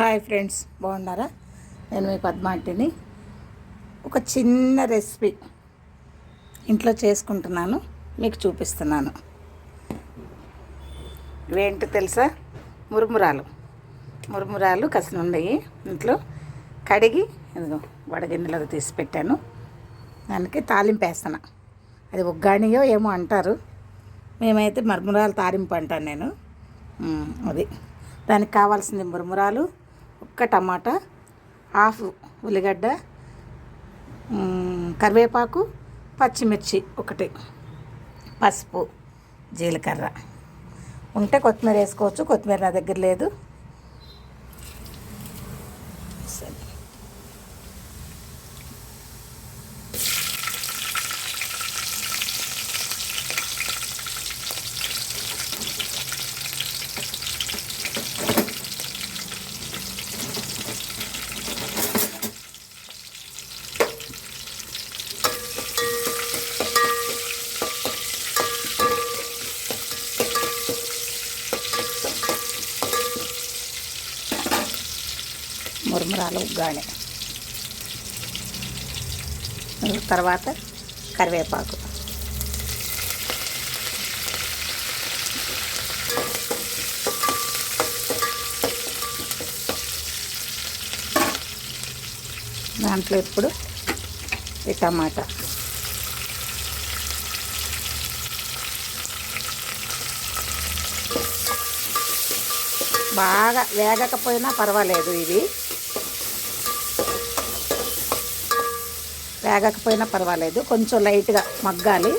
Hi friends బాగున్నారా? నేను మీ పద్మాంటిని ఒక చిన్న రెసిపీ ఇంట్లో చేసుకుంటున్నాను మీకు చూపిస్తున్నాను. ఇవేంటో తెలుసా? మురుమురాలు. మురుమురాలు కసిన ఉన్నాయి ఇంట్లో. కడిగి ఇదిగో వడగిన్నెలకు తీసి పెట్టాను. దానికి తాలింపు వేస్తాను అది ఒగ్గానియో ఏమో అంటారు. మేమైతే మరమురాలు తాలింపు అంటాను నేను. అది. దానికి కావాల్సింది మురుమురాలు ఒక్క టమాటా హాఫ్ ఉల్లిగడ్డ కరివేపాకు పచ్చిమిర్చి ఒకటి పసుపు జీలకర్ర. ఉంటే కొత్తిమీర వేసుకోవచ్చు కొత్తిమీర నా దగ్గర లేదు. మురమురాలు ఉగ్గానే తర్వాత కరివేపాకు. దాంట్లో ఇప్పుడు ఈ టమాటా. బాగా వేగకపోయినా పర్వాలేదు ఇది వేగకపోయినా పర్వాలేదు. కొంచెం లైట్గా మగ్గాలి.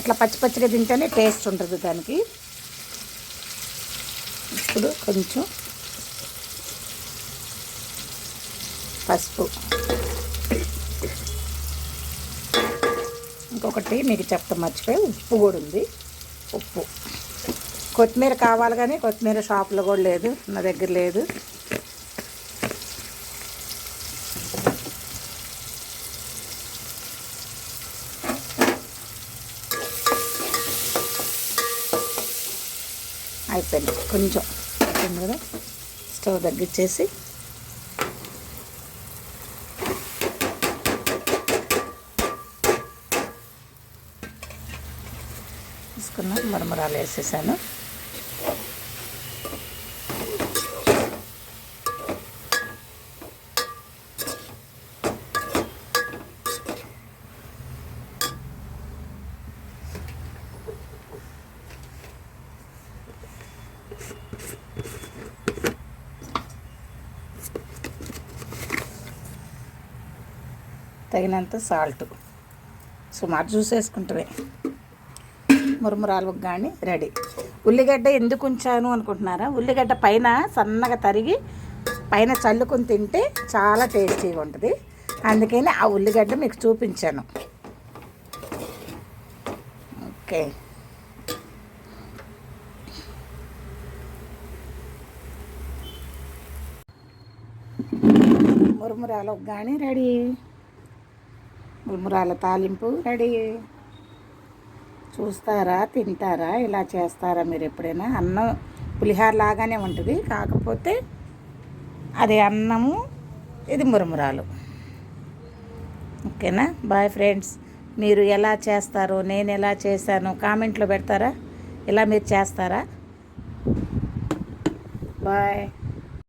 అట్లా పచ్చి పచ్చిగా తింటేనే టేస్ట్ ఉంటుంది దానికి. ఇప్పుడు కొంచెం పసుపు. ఇంకొకటి మీకు చెప్తా మర్చిపోయి ఉప్పు కూడా ఉంది. ఉప్పు. కొత్తిమీర కావాలి కానీ కొత్తిమీర షాప్లో కూడా లేదు. నా దగ్గర లేదు. అయిపోయింది. కొంచెం అయిపోయింది కదా? స్టవ్ తగ్గించేసి. తీసుకున్న మరమరాలు వేసేసాను. తగినంత సాల్ట్. సుమారు జ్యూస్ వేసుకుంటామే. మురమురాలు కానీ రెడీ. ఉల్లిగడ్డ ఎందుకు ఉంచాను అనుకుంటున్నారా? ఉల్లిగడ్డ పైన సన్నగా తరిగి పైన చల్లుకొని తింటే చాలా టేస్టీగా ఉంటుంది. అందుకని ఆ ఉల్లిగడ్డ మీకు చూపించాను. ఓకే. మురుమురాలు కానీ రెడీ. మురుమురాల తాలింపు రెడీ. చూస్తారా తింటారా ఇలా చేస్తారా మీరు ఎప్పుడైనా? అన్నం పులిహార లాగానే ఉంటుంది. కాకపోతే అది అన్నము ఇది మురుమురాలు. ఓకేనా? Bye friends. మీరు ఎలా చేస్తారో నేను ఎలా చేశాను కామెంట్లో పెడతారా? ఇలా మీరు చేస్తారా? బాయ్.